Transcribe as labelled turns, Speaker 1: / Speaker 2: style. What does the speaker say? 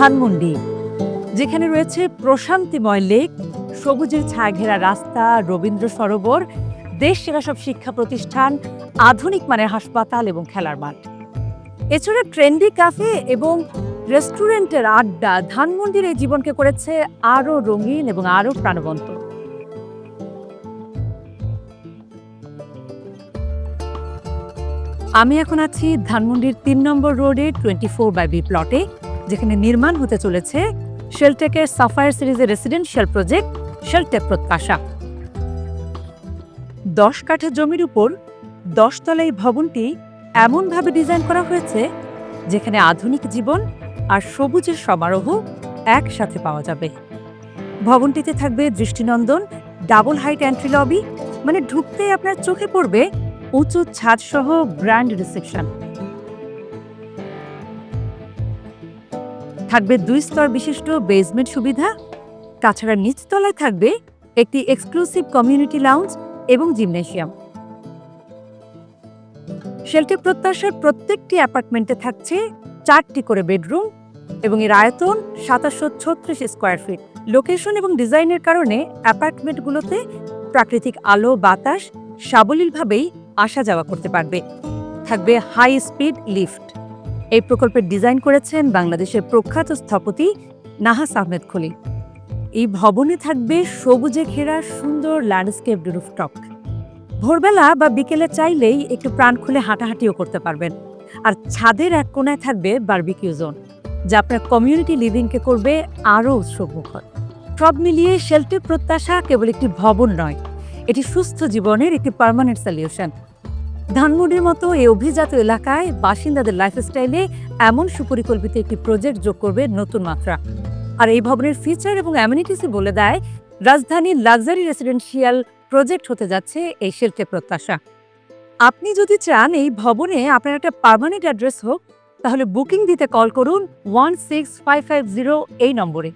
Speaker 1: ধানমন্ডি, যেখানে রয়েছে প্রশান্তিময় লেক, সবুজের ছায়াঘেরা রাস্তা, রবীন্দ্র সরোবর, দেশ সেরা সব শিক্ষা প্রতিষ্ঠান, আধুনিক মানের হাসপাতাল এবং খেলার মাঠ। এছাড়া ট্রেন্ডি কাফে এবং রেস্টুরেন্টের আড্ডা ধানমন্ডির এই জীবনকে করেছে আরও রঙিন এবং আরও প্রাণবন্ত। আমি এখন আছি ধানমন্ডির তিন নম্বর রোডে টোয়েন্টি ফোর বাই বি প্লটে, যেখানে নির্মাণ হতে চলেছে শেলটেকের সাফায়ার সিরিজের রেসিডেন্সিয়াল প্রজেক্ট শেলটেক প্রত্যাশা। দশ কাঠা জমির উপর দশতলা এই ভবনটি এমনভাবে ডিজাইন করা হয়েছে, যেখানে আধুনিক জীবন আর সবুজের সমারোহ একসাথে পাওয়া যাবে। ভবনটিতে থাকবে দৃষ্টিনন্দন ডাবল হাইট এন্ট্রি লবি মানে ঢুকতেই আপনার চোখে পড়বে উঁচু ছাদ সহ গ্র্যান্ড রিসেপশন থাকবে দুই স্তর বিশিষ্ট বেসমেন্ট সুবিধা তাছাড়া নিচতলায় থাকবে একটি এক্সক্লুসিভ কমিউনিটি লাউঞ্জ এবং জিমনেশিয়াম শেল্টে প্রত্যাশার প্রত্যেকটি অ্যাপার্টমেন্টে থাকছে চারটি করে বেডরুম এবং এর আয়তন সাতাশশো ছত্রিশ স্কোয়ার ফিট। লোকেশন এবং ডিজাইনের কারণে অ্যাপার্টমেন্টগুলোতে প্রাকৃতিক আলো, বাতাস সাবলীলভাবেই আসা যাওয়া করতে পারবে। থাকবে হাই স্পিড লিফট এই প্রকল্পের ডিজাইন করেছেন বাংলাদেশের প্রখ্যাত স্থপতি নাহাস আহমেদ খলিল এই ভবনে থাকবে সবুজে ঘেরা সুন্দর ল্যান্ডস্কেপ রুফটপ ভোরবেলা বা বিকেলে চাইলেই একটু প্রাণ খুলে হাঁটাহাঁটিও করতে পারবেন। আর ছাদের এক কোনায় থাকবে বারবিকিউ জোন যা আপনার কমিউনিটি লিভিংকে করবে আরও উৎসবমুখর। সব মিলিয়ে শেল্টে প্রত্যাশা কেবল একটি ভবন নয়, এটি সুস্থ জীবনের একটি পার্মানেন্ট সলিউশন ধানমন্ডির মতো এই অভিজাত এলাকায় বাসিন্দাদের লাইফস্টাইলে এমন সুপরিকল্পিত একটি প্রজেক্ট যোগ করবে নতুন মাত্রা। আর এই ভবনের ফিচার এবং অ্যামিনিটিসই বলে দেয়, রাজধানীর লাক্সারি রেসিডেন্সিয়াল প্রজেক্ট হতে যাচ্ছে এই শেল্টে প্রত্যাশা। আপনি যদি চান এই ভবনে আপনার একটা পার্মানেন্ট অ্যাড্রেস হোক তাহলে বুকিং দিতে কল করুন one six five five zero এই নম্বরে।